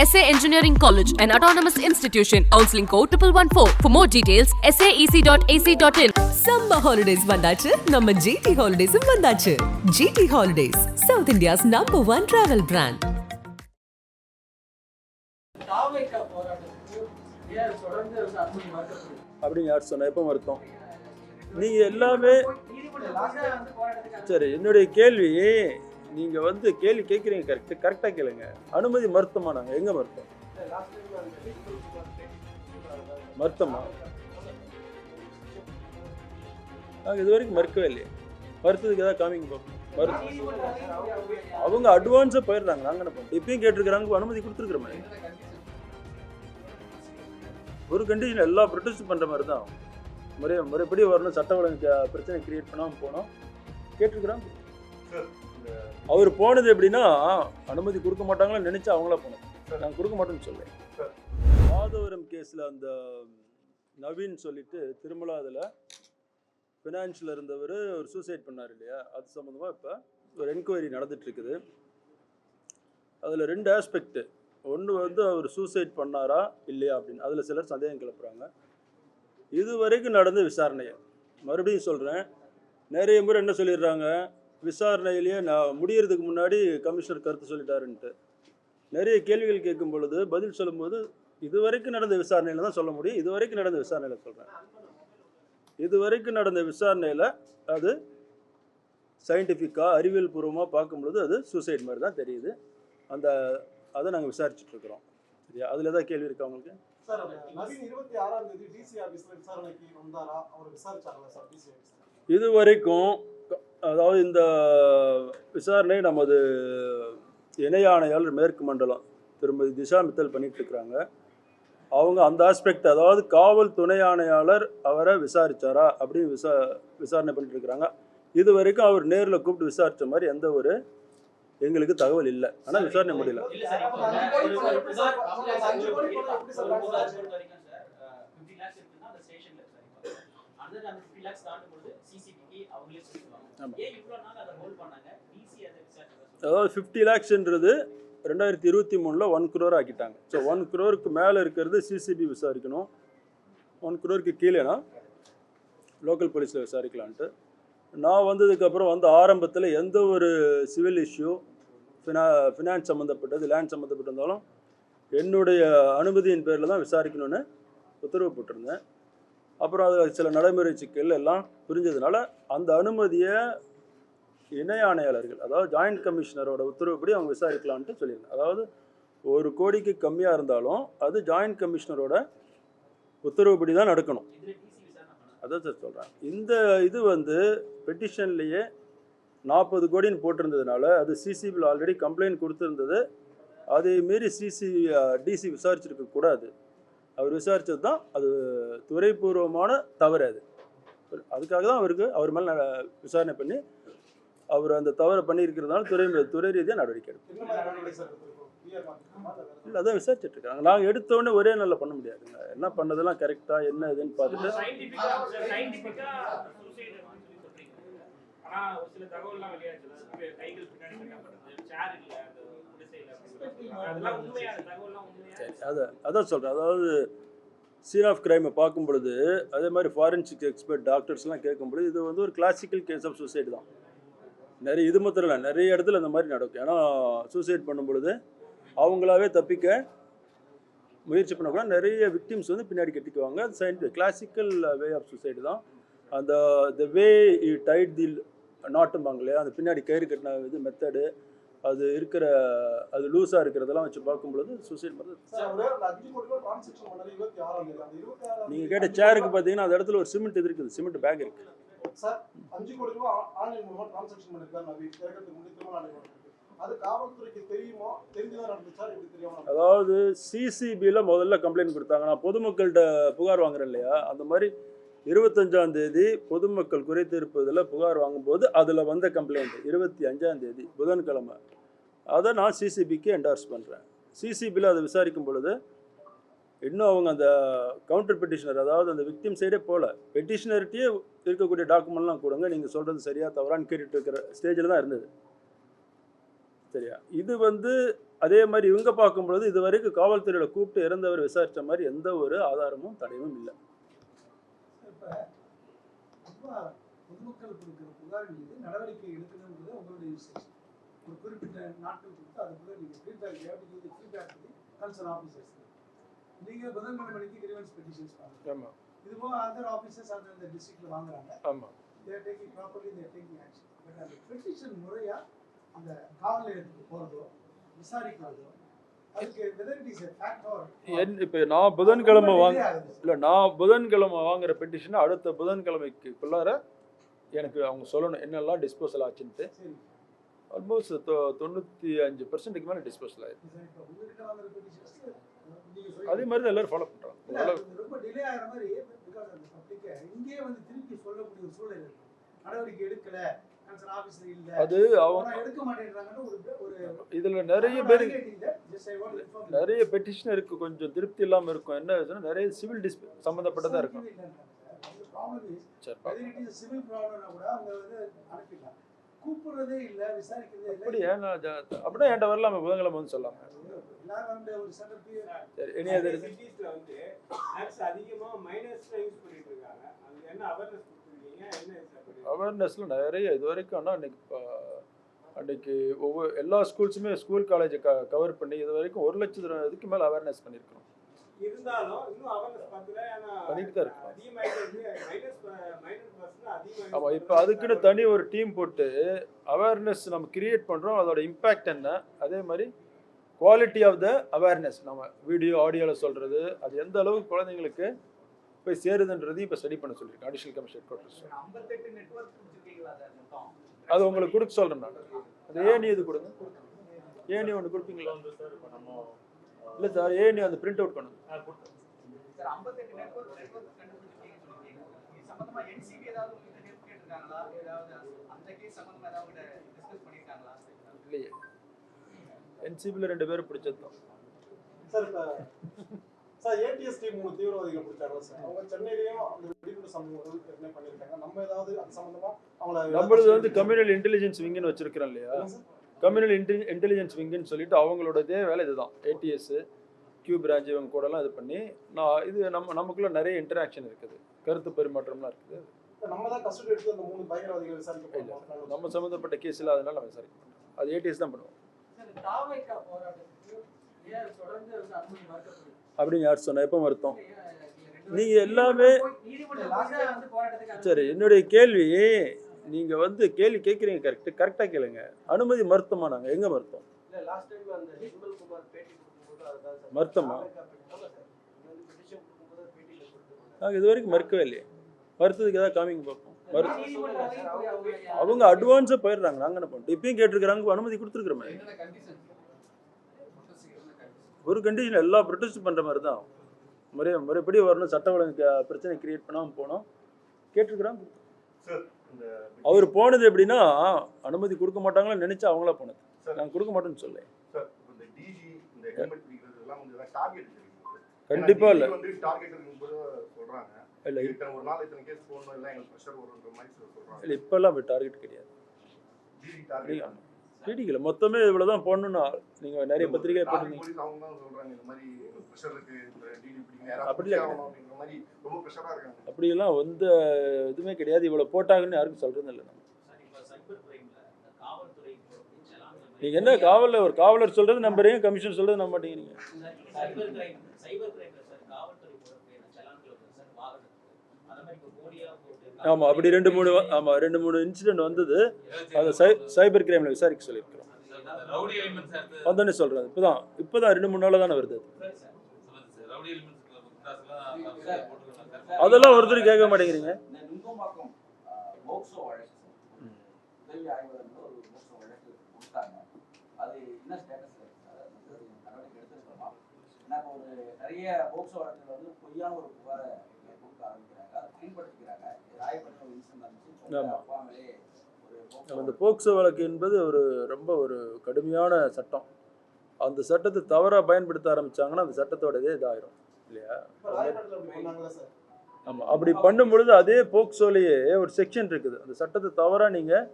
SA Engineering College, an autonomous institution. Counseling code 1114. For more details, saec.ac.in. Summer holidays வந்தாச்சு நம்ம GT ஹாலிடேஸும் வந்தாச்சு GT holidays south India's number one travel brand தாவேக்கா போராட்டத்துக்கு ஏன் தொடர்ந்து வந்து அனுமதி மறுக்கப்படுது அப்படின்னு யார் சொன்னா எப்போ வருத்தம் நீங்கள் எல்லாமே சரி என்னுடைய கேள்வி நீங்கள் வந்து கேள்வி கேட்குறீங்க கரெக்ட் கரெக்டாக கேளுங்க. அனுமதி மருத்துவமானாங்க எங்கே மருத்துவம்? மருத்துவமா? நாங்கள் இது வரைக்கும் மறுக்கவே இல்லையே. மருத்துவத்துக்கு ஏதாவது காமிங்க பார்ப்போம் அவங்க அட்வான்ஸாக போயிடுறாங்க. நாங்கள் என்ன பண்ணுறோம் இப்பயும் கேட்டிருக்கிறாங்க அனுமதி கொடுத்துருக்குறோமே ஒரு கண்டிஷன் எல்லா ப்ரொடெஸ்ட் பண்ணுற மாதிரி தான் முறை முறைப்படி வரணும். சட்ட ஒழுங்கு க- பிரச்சனை கிரியேட் பண்ணாமல் போனோம். கேட்டிருக்கிறாங்க. அவர் போனது எப்படின்னா அனுமதி கொடுக்க மாட்டாங்களோ நினைச்சு அவங்களா போனோம் நான் கொடுக்க மாட்டேன்னு சொல்லுவேன் மாதவரம் கேஸில் அந்த நவீன் சொல்லிட்டு திருமலா அதில் ஃபினான்ஷியல் இருந்தவர் ஒரு சூசைட் பண்ணார் இல்லையா? அது சம்மந்தமாக இப்போ ஒரு என்கொயரி நடந்துட்டு இருக்குது. அதில் ரெண்டு ஆஸ்பெக்ட் ஒன்று வந்து அவர் சூசைட் பண்ணாரா இல்லையா அப்படின்னு. அதில் சிலர் சந்தேகம் கிளப்புறாங்க. இது வரைக்கும் நடந்த விசாரணையை. மறுபடியும் சொல்கிறேன் நிறைய முறை என்ன சொல்லிடுறாங்க? விசாரணையிலேயே நான் முடியறதுக்கு முன்னாடி கமிஷனர் கருத்து சொல்லிட்டாருன்ட்டு. நிறைய கேள்விகள் கேட்கும் பொழுது பதில் சொல்லும்போது இது வரைக்கும் நடந்த விசாரணையில் தான் சொல்ல முடியும். இது வரைக்கும் நடந்த விசாரணையில் சொல்கிறேன் இது வரைக்கும் நடந்த விசாரணையில் அது சயின்டிஃபிக்காக அறிவியல் பூர்வமாக பார்க்கும்பொழுது அது சூசைட் மாதிரி தான் தெரியுது. அந்த அதை நாங்கள் விசாரிச்சுட்ருக்குறோம் சரியா? அதில் ஏதாவது கேள்வி இருக்கா உங்களுக்கு? இது வரைக்கும் அதாவது இந்த விசாரணை நமது இணை ஆணையாளர் மேற்கு மண்டலம் திருமதி திஷா மித்தல் பண்ணிட்டு இருக்கிறாங்க அவங்க அந்த ஆஸ்பெக்ட் அதாவது காவல் துணை ஆணையாளர் அவரை விசாரிச்சாரா அப்படின்னு விசா விசாரணை பண்ணிட்டு இருக்கிறாங்க இது வரைக்கும் அவர் நேரில் கூப்பிட்டு விசாரிச்ச மாதிரி எந்த ஒரு எங்களுக்கு தகவல் இல்லை. ஆனால் விசாரணை முடியல. அந்த அதாவது ஃபிஃப்டி லேக்ஸ்ன்றது ரெண்டாயிரத்தி இருபத்தி மூணில் ஒன் குரோர் ஆக்கிட்டாங்க. ஸோ ஒன் குரோருக்கு மேலே இருக்கிறது சிசிபி விசாரிக்கணும். ஒன் குரோருக்கு கீழேனா லோக்கல் போலீஸில் விசாரிக்கலான்ட்டு. நான் வந்ததுக்கப்புறம் வந்து ஆரம்பத்தில் எந்த ஒரு சிவில் இஷ்யூ ஃபினா ஃபினான்ஸ் சம்மந்தப்பட்டது லேண்ட் சம்மந்தப்பட்டிருந்தாலும் என்னுடைய அனுமதியின் பேரில் தான் விசாரிக்கணும்னு உத்தரவு போட்டிருந்தேன். அப்புறம் அது சில நடைமுறை சிக்கல் எல்லாம் புரிஞ்சதுனால அந்த அனுமதியை இணை ஆணையாளர்கள் அதாவது ஜாயிண்ட் கமிஷனரோட உத்தரவுப்படி அவங்க விசாரிக்கலான்ட்டு சொல்லியிருந்தேன் அதாவது ஒரு கோடிக்கு கம்மியாக இருந்தாலும் அது ஜாயிண்ட் கமிஷனரோட உத்தரவுப்படி தான் நடக்கணும். அதான் சார் சொல்கிறேன் இந்த இது வந்து பெட்டிஷன்லேயே நாற்பது கோடின்னு போட்டிருந்ததுனால அது சிசிபியில் ஆல்ரெடி கம்ப்ளைண்ட் கொடுத்துருந்தது. அதை மீறி சிசி டிசி விசாரிச்சிருக்க கூடாது அவர் விசாரிச்சது தான் அது துறைபூர்வமான தவறு அது. அதுக்காக தான் அவருக்கு அவர் மேலே விசாரணை பண்ணி அவர் அந்த தவறை பண்ணியிருக்கிறதுனால துறை துறை ரீதியாக நடவடிக்கை எடுக்கும் இல்ல அதான் விசாரிச்சுட்டு இருக்காங்க நாங்கள் எடுத்த உடனே ஒரே நாளில் பண்ண முடியாதுங்க. என்ன பண்ணதெல்லாம் கரெக்டாக என்ன இதுன்னு பார்த்துட்டு ஒரு சில தகவல்லாம் வெளியாச்சு கைகள் பின்னாடி அதை அதான் சொல்கிறேன் அதாவது சீன் ஆஃப் கிரைமை பார்க்கும் பொழுது அதே மாதிரி ஃபாரன்சிக் எக்ஸ்பர்ட் டாக்டர்ஸ்லாம் கேட்கும் பொழுது இது வந்து ஒரு கிளாசிக்கல் கேஸ் ஆஃப் சூசைடு தான். நிறைய இது மாத்திரம் இல்லை நிறைய இடத்துல இந்த மாதிரி நடக்கும். ஏன்னா சூசைட் பண்ணும் பொழுது அவங்களாவே தப்பிக்க முயற்சி பண்ணக்கூட நிறைய விக்டிம்ஸ் வந்து பின்னாடி கட்டிக்குவாங்க. அது scientific classical way of suicide தான். அந்த த வே யூ டைட் தி நாட்டும்பாங்க இல்லையா அந்த பின்னாடி கயிறு கட்டின இது மெத்தடு அது இருக்கிற அது லூஸாக இருக்கிறதெல்லாம் வச்சு பார்க்கும் பொழுது சூசைட் பண்ணுறது நீங்கள் கேட்ட சேருக்கு பார்த்தீங்கன்னா அந்த இடத்துல ஒரு சிமெண்ட் இது இருக்குது சிமெண்ட் பேக் இருக்குது? அதாவது சிசிபியில் முதல்ல கம்ப்ளைண்ட் கொடுத்தாங்க. நான் பொதுமக்கள்கிட்ட புகார் வாங்குறேன் இல்லையா? அந்த மாதிரி இருபத்தஞ்சாம் தேதி பொதுமக்கள் குறைத்திருப்பதில் புகார் வாங்கும்போது அதில் வந்த கம்ப்ளைண்ட் இருபத்தி அஞ்சாம் தேதி புதன்கிழமை. அதை நான் சிசிபிக்கு என்டார்ஸ் பண்ணுறேன் சிசிபியில் அதை விசாரிக்கும் பொழுது இன்னும் அவங்க அந்த கவுண்டர் பெட்டிஷனர் அதாவது அந்த விக்டிம் சைடே போகல பெட்டிஷனர்கிட்டயே இருக்கக்கூடிய டாக்குமெண்ட்லாம் கொடுங்க நீங்கள் சொல்கிறது சரியாக தவறான்னு கேட்டுட்டு இருக்கிற ஸ்டேஜில் தான் இருந்தது. சரியா? இது வந்து அதே மாதிரி இவங்க பார்க்கும்பொழுது இது வரைக்கும் காவல்துறையில் கூப்பிட்டு இறந்தவர் விசாரித்த மாதிரி எந்த ஒரு ஆதாரமும் தடையும் இல்லை. பொதுமக்கள் கொடுக்கிற புகார் மீது நடவடிக்கை எடுக்கணுங்கிறது உங்களுடைய இன்ஸ்ட்ரக்ஷன் ஒரு குறிப்பிட்ட நாட்கள் கொடுத்து அதுக்குள்ள நீங்க ஃபீட்பேக் தேவைக்கு ஃபீட்பேக் பண்ணி கன்சர்ன் ஆஃபீஸர்ஸ் நீங்க புதன்கிழமை மணிக்கு கிரிவன்ஸ் பெட்டிஷன்ஸ் ஆமாம் இது போக அதர் ஆஃபீஸர்ஸ் அந்த இந்த டிஸ்ட்ரிக்ட்ல வாங்குறாங்க. ஆமாம் they're taking properly they're taking action but அந்த பெட்டிஷன் முறையா அந்த காவல் நிலையத்துக்கு போறதோ விசாரிக்கிறதோ என் இப்போ நான் புதன்கிழமை வாங்க இல்லை நான் புதன்கிழமை வாங்குற பெட்டிஷனை அடுத்த புதன்கிழமைக்குள்ளார எனக்கு அவங்க சொல்லணும். என்னெல்லாம் டிஸ்போசல் ஆச்சுன்ட்டு. ஆல்மோஸ்ட் தொண்ணூற்றி அஞ்சு பர்சன்ட்டுக்கு மேலே டிஸ்போசல் ஆயிருக்கு. அதே மாதிரி தான் எல்லாரும் ஃபாலோ பண்ணுறாங்க ரொம்ப டிலே ஆகிற மாதிரி இங்கேயே வந்து திருப்பி சொல்லக்கூடிய சூழல் நடவடிக்கை எடுக்கல. அது அவங்க ஆனா எடுக்க மாட்டேன்றாங்கன்னு ஒரு ஒரு இதில் நிறைய பேர் நிறைய பெட்டிஷனருக்கு கொஞ்சம் திருப்தி இல்லாமல் இருக்கும். என்ன நிறைய சிவில் டிஸ் சம்மந்தப்பட்டதாக இருக்கும். கூப்பிடுறதே இல்ல விசாரிக்கிறதே இல்ல. அப்படியே? நான் ஜா- அப்படின்னா என்கிட்ட வரலாமா? புதன்கிழமை வந்து சொல்லாங்க எல்லாரும் வந்து ஒரு சென்டர் சரி இனி அது சிட்டிஸ்ல வந்து ஆப்ஸ் அதிகமா மைனஸ்ல யூஸ் பண்ணிட்டு இருக்காங்க. அது என்ன அவேர்னஸ் கொடுத்துருக்கீங்க என்ன சார் அவேர்னஸில் நிறைய இது வரைக்கும் ஆனால் அன்னைக்கு அன்னைக்கு ஒவ்வொரு எல்லா ஸ்கூல்ஸுமே ஸ்கூல் காலேஜை க கவர் பண்ணி இது வரைக்கும் ஒரு லட்சத்து இதுக்கு மேலே அவேர்னஸ் பண்ணியிருக்கோம் ஆமாம் இப்போ அதுக்குன்னு தனி ஒரு டீம் போட்டு அவேர்னஸ் நம்ம கிரியேட் பண்ணுறோம் அதோட இம்பேக்ட் என்ன? அதே மாதிரி குவாலிட்டி ஆஃப் த அவேர்னஸ் நம்ம வீடியோ ஆடியோவில் சொல்கிறது அது எந்த அளவுக்கு குழந்தைங்களுக்கு போய் சேருதுன்றதையும் இப்போ ஸ்டடி பண்ண சொல்லியிருக்கேன் அடிஷனல் கமிஷன் ஹெட் குவார்ட்டர்ஸ் அது உங்களுக்கு கொடுக்க சொல்கிறேன் நான். அது ஏனி இது கொடுங்க. ஏனி ஒன்று கொடுப்பீங்களா? இல்லை சார் ஏனி அந்த பிரிண்ட் அவுட் பண்ணுங்க. சார் ஐம்பத்தெட்டு நெட்வொர்க் நெட்வொர்க் கண்டுபிடிச்சிருக்கீங்கன்னு சொல்லிருக்கீங்க இது சம்பந்தமா என்சிபி ஏதாவது உங்களுக்கு ஹெல்ப் கேட்டிருக்காங்களா? ஏதாவது அந்த கேஸ் சம்பந்தமா ஏதாவது டிஸ்கஸ் பண்ணிருக்காங்களா? இல்லையே. என்சிபியில் ரெண்டு பேரும் பிடிச்சது தான். சார் இப்ப சார் ஏடிஎஸ் டீம் மூணு தீவிரவாதிகள் பிடிச்சாங்க சார்? அவங்க சென்னையிலயும் அந்த வெடிகுண்டு சம்பவங்கள் ஏற்கனவே பண்ணியிருக்காங்க. நம்ம ஏதாவது அது சம்பந்தமா அவங்கள நம்மளது வந்து கம்யூனல் இன்டெலிஜென்ஸ் விங்குன்னு வச்சிருக்கிறோம் இல்லையா? கம்யூனல் இன்டெலி இன்டெலிஜென்ஸ் விங்குன்னு சொல்லிட்டு அவங்களோடதே வேலை இதுதான். ஏடிஎஸ் கியூ பிரான்ச் இவங்க கூடலாம் இது பண்ணி நான் இது நம்ம நமக்குள்ள நிறைய இன்டராக்ஷன் இருக்குது. கருத்து பரிமாற்றம்லாம் இருக்குது. நம்ம தான் கஸ்டடி எடுத்து அந்த மூணு பயங்கரவாதிகளை விசாரிக்க இல்ல. போறோம் நம்ம சம்மந்தப்பட்ட கேஸ் இல்லை அதனால நம்ம விசாரிக்க மாட்டோம். அது ஏடிஎஸ் தான் பண்ணுவோம். அப்படின்னு யார் சொன்னா? எப்போ வருத்தம்? நீங்கள் நீங்க எல்லாமே சரி என்னுடைய கேள்வி நீங்க வந்து கேள்வி கேட்குறீங்க கரெக்ட் கரெக்டாக கேளுங்க. அனுமதி மருத்துவமா நாங்கள் எங்கே மருத்துவம் மருத்தமா நாங்கள் இது வரைக்கும் மறுக்கவே இல்லையே. மறுத்ததுக்கு ஏதாவது காமிங்க பார்ப்போம். மறு அவங்க அவங்க அட்வான்ஸாக போயிடுறாங்க. நாங்கள் என்ன பண்ணுறோம் இப்பயும் கேட்டிருக்கிறாங்க அனுமதி கொடுத்துருக்குறோமே. ஒரு கண்டிஷன் எல்லா ப்ரொடெஸ்ட் பண்ணுற மாதிரி தான் முறை முறைப்படி வரணும். சட்ட ஒழுங்கு பிரச்சனை கிரியேட் பண்ணாமல் போனோம். கேட்டிருக்கிறாங்க அவர் போனது எப்படின்னா அனுமதி கொடுக்க மாட்டாங்களோ நினைச்சு அவங்களா போனது. நாங்கள் கொடுக்க மாட்டோம்னு சொல்ல எல்லாம் கண்டிப்பா இல்ல. இல்லை இல்லை இப்போல்லாம் டார்கெட் கிடையாது. பிடிக்கல மொத்தமே இவ்வளோ தான் போடணும்னு நீங்கள் நிறைய பத்திரிகை போட்டிருந்தீங்க. போலீஸ் அவங்க தான் சொல்றாங்க இந்த மாதிரி ப்ரெஷர் இருக்கு இந்த டிஜி பிடிங்க யாராவது அப்படி இல்ல. பிடிச்சே ஆகணும் அப்படிங்கிற மாதிரி ரொம்ப ப்ரெஷரா இருக்காங்க. அப்படியெல்லாம் எந்த இதுவுமே கிடையாது. இவ்வளோ போட்டாங்கன்னு யாருக்கும் சொல்கிறது இல்லை நம்ம. நீங்கள் என்ன காவலில் ஒரு காவலர் சொல்கிறது நம்புறீங்க கமிஷன் சொல்கிறது நம்ப மாட்டேங்கிறீங்க சைபர் கிரைம் சைபர் கிரைம்ல சார் காவல்துறை போடக்கூடிய செலான்கள் வருது சார் வாகனத்துக்கு அந்த மாதிரி இப்போ ஆமாம் அப்படி ரெண்டு மூணு ஆமாம் ரெண்டு மூணு இன்சிடென்ட் வந்தது. அதை சை சைபர் கிரைமில் விசாரிக்க சொல்லியிருக்கிறோம். வந்தோன்னே வந்தோடனே சொல்கிறேன் இப்போ தான் இப்போ தான் ரெண்டு மூணு நாளாக தானே வருது அதெல்லாம் ஒருத்தர் கேட்க மாட்டேங்கிறீங்க. நிறைய போக்சோ வந்து பொய்யான ஒரு புகாரை கொடுக்க ஆரம்பிக்கிறாங்க அதை பயன்படுத்திக்கிறாங்க ராயப்பட்ட ஒரு இன்சிடென்ட் இருந்துச்சு ஆமா. அப்பா மேலே ஒரு போக்சோ அந்த போக்சோ வழக்கு என்பது ஒரு ரொம்ப ஒரு கடுமையான சட்டம். அந்த சட்டத்தை தவறாக பயன்படுத்த ஆரம்பிச்சாங்கன்னா அந்த சட்டத்தோட இதே இதாயிரும் இல்லையா? ஆமாம் அப்படி பண்ணும் பொழுது அதே போக்சோலையே ஒரு செக்ஷன் இருக்குது. அந்த சட்டத்தை தவறாக நீங்கள்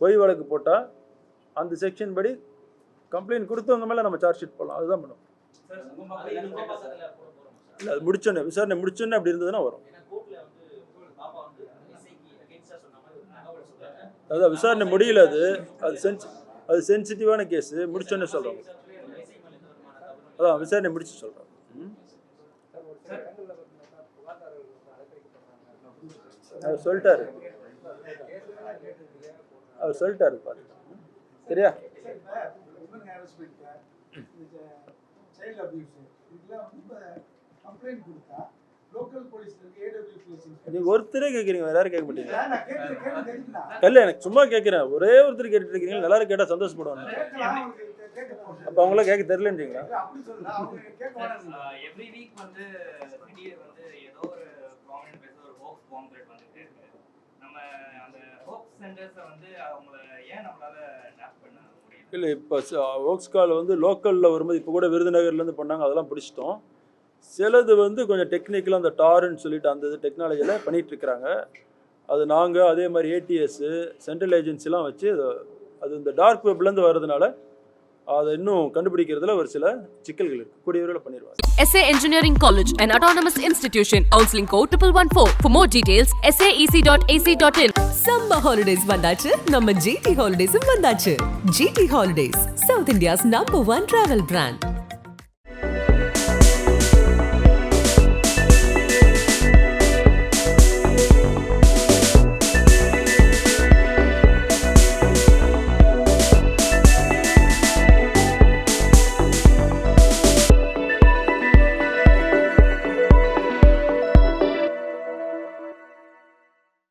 பொய் வழக்கு போட்டால் அந்த செக்ஷன் படி கம்ப்ளைண்ட் கொடுத்தவங்க மேலே நம்ம சார்ஜ் ஷீட் போடலாம். அதுதான் பண்ணுவோம் இல்லை அது முடிச்சோன்னே விசாரணை முடிச்சோன்னே அப்படி இருந்ததுன்னா வரும். அதான் விசாரணை முடியல அது. அது சென்சி அது சென்சிட்டிவான கேஸு. முடிச்சோன்னே சொல்கிறோம் அதான் விசாரணை முடிச்சு சொல்கிறோம் அவர் சொல்லிட்டாரு. அவர் சொல்லிட்டாரு பாரு. சரியா? அபியூஸ் கம்ப்ளைண்ட் கொடுத்தா லோக்கல் போலீஸ்ல இருந்து ஏடபிள்யூபிஎஸ் நீ ஒருத்தரே கேட்குறீங்க வேற யாரும் கேட்க மாட்டீங்க. இல்ல எனக்கு சும்மா கேட்குறேன் ஒரே ஒருத்தர் கேட்டுட்டு இருக்கீங்க எல்லாரும் கேட்டால் சந்தோஷப்படுவாங்க. அப்போ அவங்களாம் கேட்க தெரியலன்றீங்களா? அப்படி சொல்லல அவங்க கேட்க வேணாம் எவ்ரி வீக் வந்து வந்து ஏதோ ஒரு ப்ராமினன்ட் பேச ஒரு ஹோப்ஸ் பாம் த்ரெட் வந்துட்டே இருக்கு. நம்ம அந்த ஹோப் சென்டர்ஸை வந்து அவங்கள ஏன் நம்மளால டேப் பண்ண முடியல? இல்லை இப்போ வந்து லோக்கலில் வரும்போது இப்போ கூட விருதுநகர்லேருந்து பண்ணாங்க அதெல்லாம் பிடிச்சிட்டோம். சிலது வந்து கொஞ்சம் டெக்னிக்கலாக அந்த டாருன்னு சொல்லிட்டு அந்த இது டெக்னாலஜியில் பண்ணிகிட்ருக்குறாங்க அது நாங்கள் அதே மாதிரி ஏடிஎஸ்ஸு சென்ட்ரல் ஏஜென்சிலாம் வச்சு அது அது இந்த டார்க் வெப்லேருந்து வர்றதுனால அதை இன்னும் கண்டுபிடிக்கிறதுல ஒரு சில சிக்கல்கள் இருக்கு கூடிய விரைவில் பண்ணிடுவாங்க SA Engineering College, an autonomous institution. Counseling code 1114. For more details, dot saec.ac.in. Summer holidays வந்தாச்சு நம்ம ஜிடி ஹாலிடேஸும் வந்தாச்சு GT holidays south India's number one travel brand